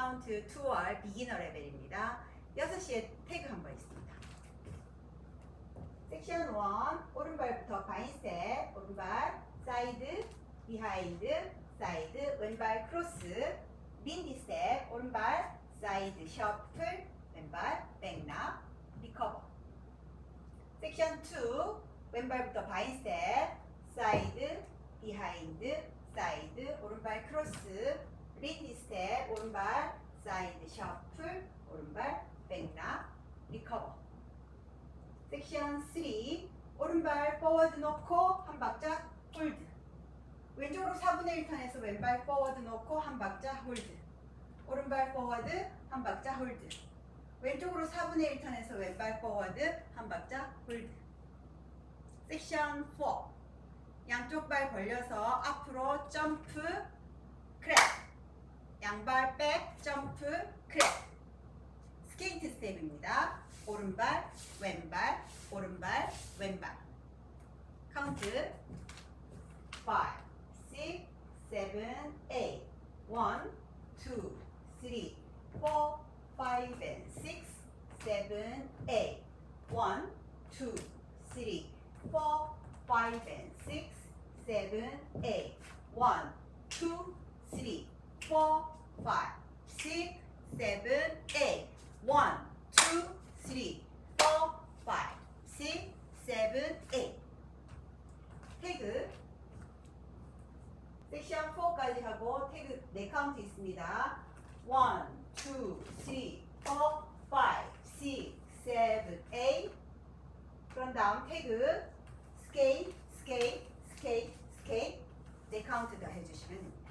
카운트 2월 비기너 레벨입니다. 6시에 태그 한 번 있습니다. 섹션 1 오른발부터 바인셋 오른발 사이드 비하인드 사이드 왼발 크로스 민디 스텝 오른발 사이드 셔플 왼발 백납 리커버 섹션 2 왼발부터 바인셋 사이드 비하인드 사이드 오른발 크로스 민디 스텝 오른발 사이드 셔플 오른발 백납 리커버 섹션 3 오른발 포워드 놓고 한 박자 홀드 왼쪽으로 4분의 1턴에서 왼발 포워드 놓고 한 박자 홀드 오른발 포워드 한 박자 홀드 왼쪽으로 4분의 1턴에서 왼발 포워드 한 박자 홀드 섹션 4 양쪽 발 벌려서 앞으로 점프 크랩 양발 백 점프 크랩 스케이트 스텝입니다 오른발 왼발 오른발 왼발. 카운트 5 6 7 8 1 2 3 4 5 and 6 7 8 1 2 3 4 5 and 6 7 8 1 2 3 4 5 6 7 8 1 2 3 4 5 6 7 8 태그. 섹션 4까지 하고 태그 4카운트 있습니다. 1, 2, 3, 4, 5, 6, 7, 8 그런 다음 태그. 스케이트, 스케이트, 스케이트, 스케이트 4카운트 더 해주시면 됩니다.